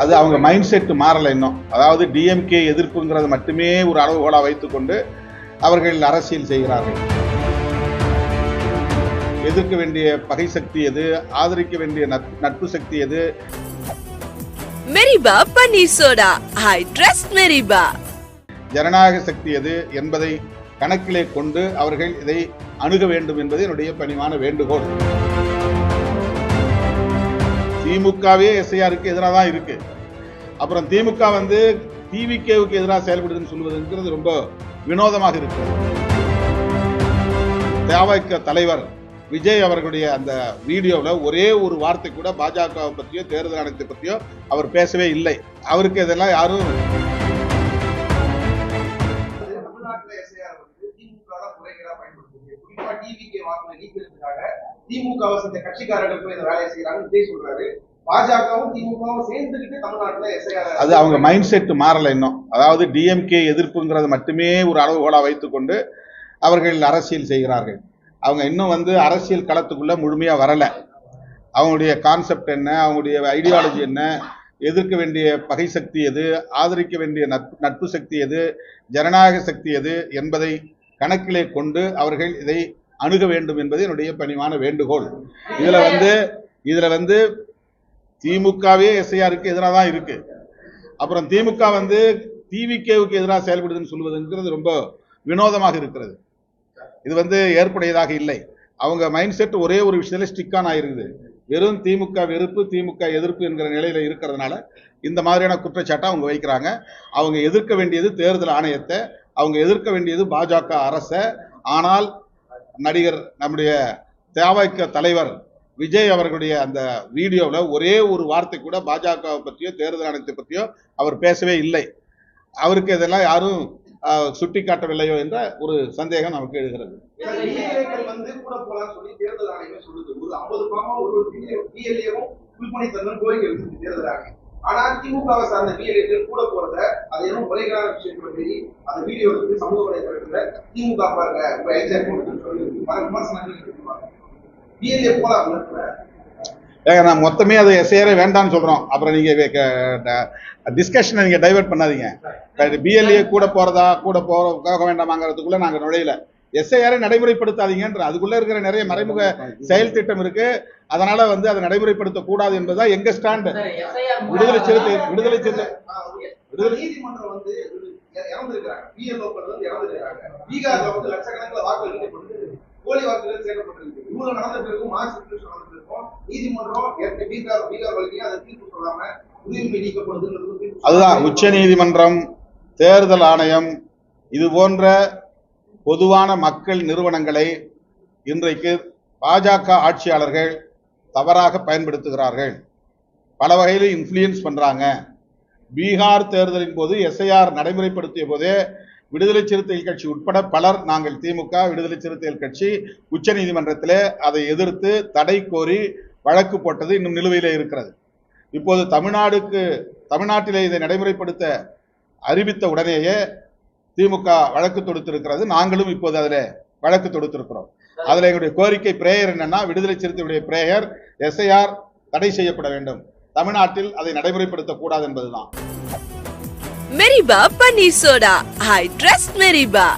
அது அவங்க mind set மாறல இன்னும். அதாவது டிஎம்கே எதிர்ப்புங்கிறது மட்டுமே ஒரு அளவுகோலாக வைத்துக்கொண்டு அவர்கள் அரசியல் செய்கிறார்கள். எதிர்க்க வேண்டிய பகை சக்தி எது? ஆதரிக்க வேண்டிய நட்- நட்பு சக்தி எது? மெரிபா பன்னீர் சோடா. ஐ ட்ரஸ்ட் மெரிபா. ஜனநாயக சக்தி எது என்பதை கணக்கிலே கொண்டு அவர்கள் இதை அணுக வேண்டும் என்பது என்னுடைய பணிவான வேண்டுகோள். திமுகவே எஸ்ஐஆருக்கு எதிராக தான் இருக்கு. அப்புறம் திமுக வந்து டிவிகேவுக்கு எதிராக செயல்படுதுன்னு சொல்வதுங்கிறது ரொம்ப வினோதமாக இருக்கு. தேவைக்க தலைவர் விஜய் அவர்களுடைய அந்த வீடியோவில் ஒரே ஒரு வார்த்தை கூட பாஜகவை பற்றியோ தேர்தல் ஆணையத்தை பற்றியோ அவர் பேசவே இல்லை. அவருக்கு இதெல்லாம் யாரும் தமிழ்நாட்டில் எஸ்ஐஆர் வந்து திமுக தான் குறைகளா பயன்படுத்துது. குறிப்பா டிவிகே வாக்குல நீக்கிறதுக்காக திமுக சேர்ந்த கட்சிக்காரர்கள் போய் இந்த வேலையை செய்யறாங்க விஜய் சொல்றாரு. பாஜகவும் திமுகவும் தமிழ்நாட்டுல எஸ்ஐஆர் அது அவங்க மைண்ட் செட் மாறல இன்னும். அதாவது டிஎம்கே எதிர்ப்புங்கிறது மட்டுமே ஒரு அளவுகோலாக வைத்துக்கொண்டு அவர்கள் அரசியல் செய்கிறார்கள். அவங்க இன்னும் வந்து அரசியல் களத்துக்குள்ள முழுமையா வரல. அவங்களுடைய கான்செப்ட் என்ன அவங்களுடைய ஐடியாலஜி என்ன எதிர்க்க வேண்டிய பகை சக்தி எது ஆதரிக்க வேண்டிய நட்பு நட்பு சக்தி எது ஜனநாயக சக்தி எது என்பதை கணக்கிலே கொண்டு அவர்கள் இதை அணுக வேண்டும் என்பது என்னுடைய பணிவான வேண்டுகோள். இதுல வந்து இதுல வந்து திமுகவே எஸ்ஐஆருக்கு எதிராக தான் இருக்கு. அப்புறம் திமுக வந்து டிவிகேவுக்கு எதிராக செயல்படுதுன்னு சொல்வதுங்கிறது ரொம்ப வினோதமாக இருக்கிறது. இது வந்து ஏற்புடையதாக இல்லை. அவங்க மைண்ட் செட் ஒரே ஒரு விஷயத்துல ஸ்டிக்கான் ஆயிருக்குது. வெறும் திமுக வெறுப்பு திமுக எதிர்ப்பு என்கிற நிலையில இருக்கிறதுனால இந்த மாதிரியான குற்றச்சாட்டை அவங்க வைக்கிறாங்க. அவங்க எதிர்க்க வேண்டியது தேர்தல் ஆணையத்தை அவங்க எதிர்க்க வேண்டியது பாஜக அரசை. ஆனால் நடிகர் நம்முடைய தேவாய்க்க தலைவர் விஜய் அவர்களுடைய அந்த வீடியோவில் ஒரே ஒரு வார்த்தை கூட பாஜகவை பற்றியோ தேர்தல் ஆணையத்தை பற்றியோ அவர் பேசவே இல்லை. அவருக்கு இதெல்லாம் யாரும் சுட்டி காட்டவில்லையோ என்ற ஒரு சந்தேகம் நமக்கு எழுகிறது. பிஎல்ஏக்கள் ஆனா திமுகவை சார்ந்த பிஎல்ஏக்கள் கூட போறத அது எதுவும் முறைகளான விஷயங்களை மீறி அந்த வீடியோ சமூக வலைதளத்துல திமுக பாருங்க இப்ப எக்ஸாக்ட் பண்ணுன்னு சொல்லி. பல விமர்சனங்கள் பிஎல்ஏ ஏங்க நான் மொத்தமே அது எஸ்ஏரே வேண்டாம்னு சொல்றோம். அப்புறம் நீங்க டிஸ்கஷனை நீங்க டைவர்ட் பண்ணாதீங்க. பிஎல்ஏ கூட போறதா கூட போற போக வேண்டாமாங்கிறதுக்குள்ள நாங்க நுழையல. எஸ்ஐஆரை நடைமுறைப்படுத்தாதீங்கன்ற அதுக்குள்ள இருக்கிற நிறைய மறைமுக செயல் திட்டம் இருக்கு. அதனால வந்து அதை நடைமுறைப்படுத்த கூடாது என்பதுதான் எங்க ஸ்டாண்டு விடுதலை சிறுத்தை விடுதலை சிறுத்தை விடுதலை நீதிமன்றம் வந்து பிஎல்ஓக்கள் வந்து பீகார்ல வந்து லட்சக்கணக்கில் வாக்குகள் போலி வாக்குகள் சேர்க்கப்பட்டிருக்கு. இவ்வளவு நடந்த பிறகும் நடந்த பிறகும் நீதிமன்றம் ஏற்கனவே பீகார் பீகார் வழக்கையும் அதை தீர்ப்பு சொல்லாம உரிமை நீக்கப்படுதுன்றது அதுதான் உச்ச நீதிமன்றம் தேர்தல் ஆணையம் இது போன்ற பொதுவான மக்கள் நிறுவனங்களை இன்றைக்கு பாஜக ஆட்சியாளர்கள் தவறாக பயன்படுத்துகிறார்கள். பல வகையில் இன்ஃப்ளூயன்ஸ் பண்றாங்க. பீகார் தேர்தலின் போது எஸ்ஐஆர் நடைமுறைப்படுத்திய போதே விடுதலை சிறுத்தைகள் கட்சி உட்பட பலர் நாங்கள் திமுக விடுதலை சிறுத்தைகள் கட்சி உச்ச நீதிமன்றத்தில் அதை எதிர்த்து தடை கோரி வழக்கு போட்டது இன்னும் நிலுவையில் இருக்கிறது. இப்போது தமிழ்நாடுக்கு தமிழ்நாட்டிலே இதை நடைமுறைப்படுத்த அறிவித்த உடனேயே திமுக வழக்கு தொடுத்திருக்கிறது. நாங்களும் இப்போது அதில் வழக்கு தொடுத்திருக்கிறோம். அதில் எங்களுடைய கோரிக்கை பிரேயர் என்னன்னா விடுதலை சிறுத்தையுடைய பிரேயர் எஸ்ஐஆர் தடை செய்யப்பட வேண்டும். தமிழ்நாட்டில் அதை நடைமுறைப்படுத்தக்கூடாது என்பதுதான். மெரிபா பன்னீர் சோடா ஐ ட்ரஸ்ட் மெரிபா